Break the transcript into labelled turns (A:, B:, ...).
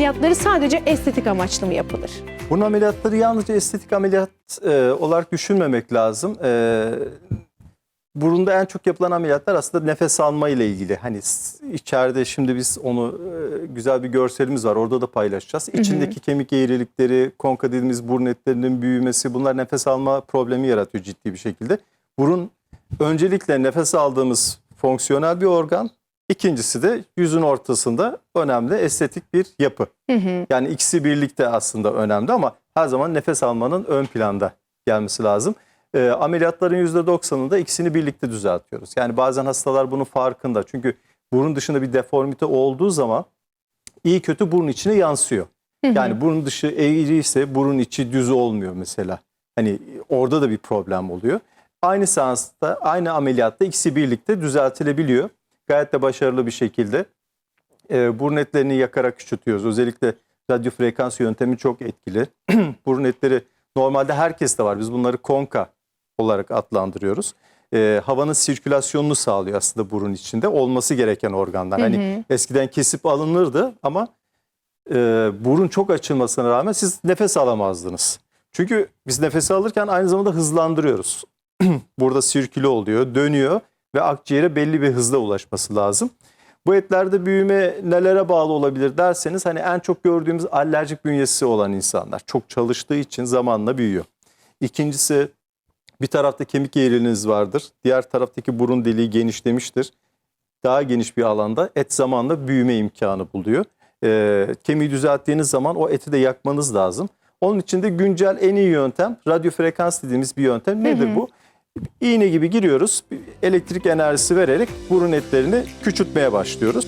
A: ameliyatları sadece estetik amaçlı mı yapılır?
B: Burun ameliyatları yalnızca estetik ameliyat e, olarak düşünmemek lazım. E, burunda en çok yapılan ameliyatlar aslında nefes alma ile ilgili. Hani içeride şimdi biz onu e, güzel bir görselimiz var. Orada da paylaşacağız. İçindeki kemik eğrilikleri, konka dediğimiz burun etlerinin büyümesi bunlar nefes alma problemi yaratıyor ciddi bir şekilde. Burun öncelikle nefes aldığımız fonksiyonel bir organ. İkincisi de yüzün ortasında önemli estetik bir yapı.
A: Hı hı.
B: Yani ikisi birlikte aslında önemli ama her zaman nefes almanın ön planda gelmesi lazım. Ee, ameliyatların %90'ında ikisini birlikte düzeltiyoruz. Yani bazen hastalar bunun farkında. Çünkü burun dışında bir deformite olduğu zaman iyi kötü burun içine yansıyor. Yani burun dışı eğri ise burun içi düz olmuyor mesela. Hani orada da bir problem oluyor. Aynı seansta, aynı ameliyatta ikisi birlikte düzeltilebiliyor. Gayet de başarılı bir şekilde e, burun etlerini yakarak küçültüyoruz. Özellikle radyo frekans yöntemi çok etkili. burun etleri normalde herkeste var. Biz bunları konka olarak adlandırıyoruz. E, havanın sirkülasyonunu sağlıyor aslında burun içinde. Olması gereken organlar. Hani eskiden kesip alınırdı ama e, burun çok açılmasına rağmen siz nefes alamazdınız. Çünkü biz nefes alırken aynı zamanda hızlandırıyoruz. Burada sirküle oluyor, dönüyor ve akciğere belli bir hızla ulaşması lazım. Bu etlerde büyüme nelere bağlı olabilir derseniz hani en çok gördüğümüz alerjik bünyesi olan insanlar çok çalıştığı için zamanla büyüyor. İkincisi bir tarafta kemik eğriliğiniz vardır. Diğer taraftaki burun deliği genişlemiştir. Daha geniş bir alanda et zamanla büyüme imkanı buluyor. Ee, kemiği düzelttiğiniz zaman o eti de yakmanız lazım. Onun için de güncel en iyi yöntem radyo frekans dediğimiz bir yöntem. Nedir bu? İğne gibi giriyoruz. Elektrik enerjisi vererek burun etlerini küçültmeye başlıyoruz.